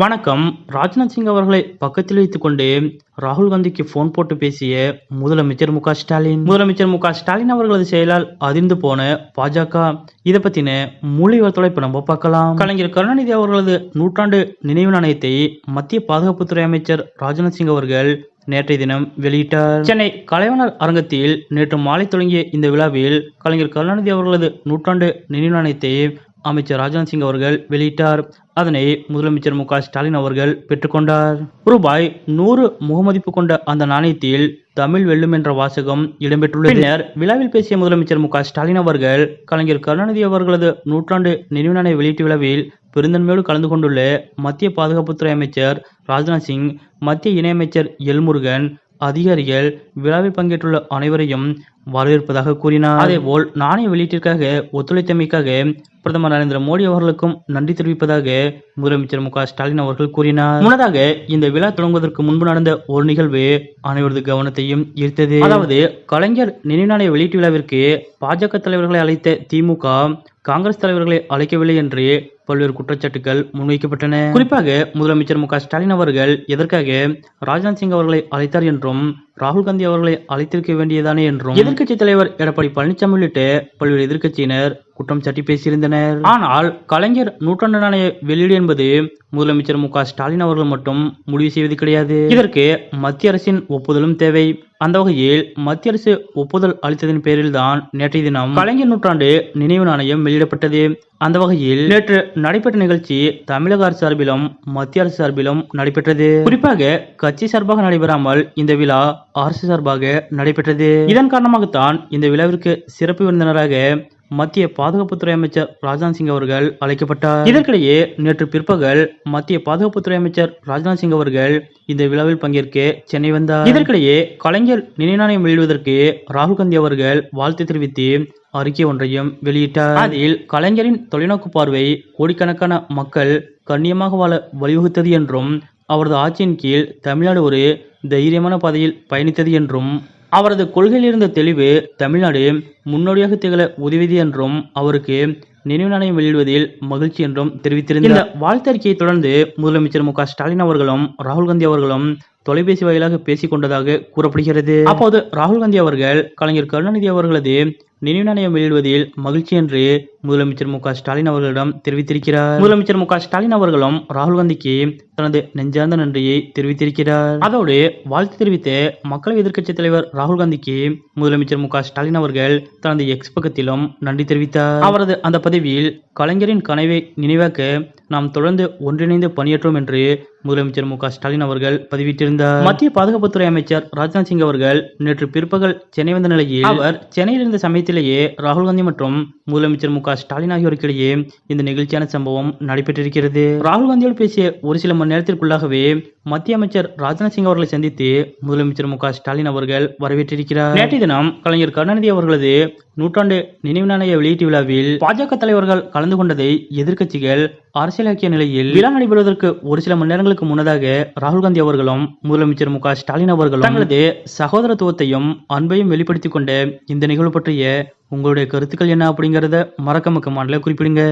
வணக்கம். ராஜ்நாத் சிங் அவர்களை பக்கத்தில் வைத்துக்கொண்டு ராகுல் காந்திக்கு போன் போட்டு பேசிய முதலமைச்சர் மு ஸ்டாலின். முதலமைச்சர் மு ஸ்டாலின் அவர்களது செயலால் அதிர்ந்து போன பாஜக. இதை பத்தின முழு விவரத்தோட இப்ப நம்ம பார்க்கலாம். கலைஞர் கருணாநிதி அவர்களது நூற்றாண்டு நினைவு நாணயத்தை மத்திய பாதுகாப்புத்துறை அமைச்சர் ராஜ்நாத் சிங் அவர்கள் நேற்றைய தினம் வெளியிட்டார். சென்னை கலைவனர் அரங்கத்தில் நேற்று மாலை தொடங்கிய இந்த விழாவில் கலைஞர் கருணாநிதி அவர்களது நூற்றாண்டு நினைவு நாணயத்தை அமைச்சர் ராஜ்நாத் சிங் அவர்கள் வெளியிட்டார். அதனை முதலமைச்சர் மு ஸ்டாலின் அவர்கள் பெற்றுக்கொண்டார். ரூபாய் நூறு முகமதிப்பு கொண்ட அந்த நாணயத்தில் தமிழ் வெல்லும் என்ற வாசகம் இடம்பெற்றுள்ளது. பின்னர் விழாவில் பேசிய முதலமைச்சர் மு ஸ்டாலின் அவர்கள் கலைஞர் கருணாநிதி அவர்களது நூற்றாண்டு நினைவு நாணய வெளியீட்டு விழாவில் பெருந்தன்மையோடு கலந்து கொண்டுள்ள மத்திய பாதுகாப்புத்துறை அமைச்சர் ராஜ்நாத் சிங் மத்திய இணையமைச்சர் எல்முருகன் அதிகாரிகள் விழாவில் பங்கேற்றுள்ள அனைவரையும் வரவேற்பதாக கூறினார். அதேபோல் நாணய வெளியீட்டிற்காக ஒத்துழைத்தமைக்காக பிரதமர் நரேந்திர மோடி அவர்களுக்கும் நன்றி தெரிவிப்பதாக முதலமைச்சர் மு ஸ்டாலின் அவர்கள் கூறினார். முன்னதாக இந்த விழா தொடங்குவதற்கு முன்பு நடந்த ஒரு நிகழ்வு அனைவரது கவனத்தையும் ஈர்த்தது. அதாவது கலைஞர் நினைநாணய வெளியீட்டு விழாவிற்கு பாஜக தலைவர்களை அழைத்த திமுக காங்கிரஸ் தலைவர்களை அழைக்கவில்லை என்று பல்வேறு குற்றச்சாட்டுகள் முன்வைக்கப்பட்டன. குறிப்பாக முதலமைச்சர் மு ஸ்டாலின் அவர்கள் எதற்காக ராஜ்நாத் சிங் அவர்களை அழைத்தார் என்றும் ராகுல் காந்தி அவர்களை அழைத்திருக்க வேண்டியதானே என்றும் எதிர்க்கட்சி தலைவர் எடப்பாடி பழனிசாமி உள்ளிட்ட பல்வேறு எதிர்க்கட்சியினர் குற்றம் சாட்டி பேசியிருந்தனர். ஆனால் கலைஞர் நூற்றாண்டு நாணய வெளியீடு என்பது முதலமைச்சர் மு ஸ்டாலின் அவர்கள் மட்டும் முடிவு செய்வது கிடையாது. இதற்கு மத்திய அரசின் ஒப்புதலும் தேவை. அந்த வகையில் மத்திய அரசு ஒப்புதல் அளித்ததன் பேரில் தான் நேற்றைய தினம் கலைஞர் நூற்றாண்டு நினைவு நாணயம் வெளியிடப்பட்டது. அந்த வகையில் நேற்று நடைபெற்ற நிகழ்ச்சி தமிழக அரசு சார்பிலும் மத்திய அரசு சார்பிலும் நடைபெற்றது. குறிப்பாக கட்சி சார்பாக நடைபெறாமல் இந்த விழா அரசு சார்பாக நடைபெற்றது. இதன் காரணமாகத்தான் இந்த விழாவிற்கு சிறப்பு விருந்தினராக மத்திய பாதுகாப்புத்துறை அமைச்சர் ராஜ்நாத் சிங் அவர்கள் அழைக்கப்பட்டார். இதற்கிடையே நேற்று பிற்பகல் மத்திய பாதுகாப்புத்துறை அமைச்சர் ராஜ்நாத் சிங் அவர்கள் இந்த விழாவில் பங்கேற்க சென்னை வந்தார். இதற்கிடையே கலைஞர் நினைநாணயம் வெளியிடுவதற்கு ராகுல் காந்தி அவர்கள் வாழ்த்து தெரிவித்து அறிக்கை ஒன்றையும் வெளியிட்டார். அதில் கலைஞரின் தொலைநோக்கு பார்வை கோடிக்கணக்கான மக்கள் கண்ணியமாக வாழ வழிவகுத்தது என்றும் அவரது ஆட்சியின் கீழ் தமிழ்நாடு ஒரு தைரியமான பாதையில் பயணித்தது என்றும் அவரது கொள்கையில் இருந்த தெளிவு தமிழ்நாடு முன்னோடியாக திகழ உதவியது என்றும் அவருக்கு நினைவு நாணயம் வெளியிடுவதில் மகிழ்ச்சி என்றும் தெரிவித்திருந்த வாழ்த்தறிக்கையை தொடர்ந்து முதலமைச்சர் மு ஸ்டாலின் அவர்களும் ராகுல் காந்தி அவர்களும் தொலைபேசி வாயிலாக பேசிக் கொண்டதாக கூறப்படுகிறது. அப்போது ராகுல் காந்தி அவர்கள் கலைஞர் கருணாநிதி அவர்களது நினைவு நாணயம் வெளியிடுவதில் மகிழ்ச்சி என்று முதலமைச்சர் மு ஸ்டாலின் அவர்களிடம் தெரிவித்திருக்கிறார். முதலமைச்சர் மு ஸ்டாலின் அவர்களும் ராகுல் காந்திக்கு தனது நெஞ்சார்ந்த நன்றியை தெரிவித்திருக்கிறார். அதோடு வாழ்த்து தெரிவித்து மக்களவை எதிர்க்கட்சித் தலைவர் ராகுல் காந்திக்கு முதலமைச்சர் மு ஸ்டாலின் அவர்கள் தனது எக்ஸ் பக்கத்திலும் நன்றி தெரிவித்தார். அவரது அந்த பதவியில் கலைஞரின் கனவை நினைவாக்க நாம் தொடர்ந்து ஒன்றிணைந்து பணியாற்றோம் என்று முதலமைச்சர் மு ஸ்டாலின் அவர்கள் பதிவிட்டிருந்தார். மத்திய பாதுகாப்புத்துறை அமைச்சர் ராஜ்நாத் சிங் அவர்கள் நேற்று பிற்பகல் சென்னை வந்த நிலையில் அவர் சென்னையில் இருந்த சமயத்திலேயே ராகுல் காந்தி மற்றும் முதலமைச்சர் மு ஸ்டாலின் ஆகியோருக்கிடையே இந்த நிகழ்ச்சியான சம்பவம் நடைபெற்றிருக்கிறது. ராகுல் காந்தியோடு பேசிய ஒரு சில மணி நேரத்திற்குள்ளாகவே மத்திய அமைச்சர் ராஜ்நாத் சிங் அவர்களை சந்தித்து முதலமைச்சர் மு ஸ்டாலின் அவர்கள் வரவேற்றிருக்கிறார். நேற்றைய தினம் கலைஞர் கருணாநிதி அவர்களது நூற்றாண்டு நினைவு நாணய வெளியீட்டு விழாவில் பாஜக தலைவர்கள் கலந்து கொண்டதை எதிர்க்கட்சிகள் அரசியலாக்கிய நிலையில் விழா நடைபெறுவதற்கு ஒரு சில மணி நேரங்களுக்கு முன்னதாக ராகுல் காந்தி அவர்களும் முதலமைச்சர் மு ஸ்டாலின் அவர்களும் தங்களது சகோதரத்துவத்தையும் அன்பையும் வெளிப்படுத்திக் கொண்ட இந்த நிகழ்வு பற்றிய உங்களுடைய கருத்துக்கள் என்ன அப்படிங்கறத மறக்காம கமெண்ட்ல குறிப்பிடுங்க.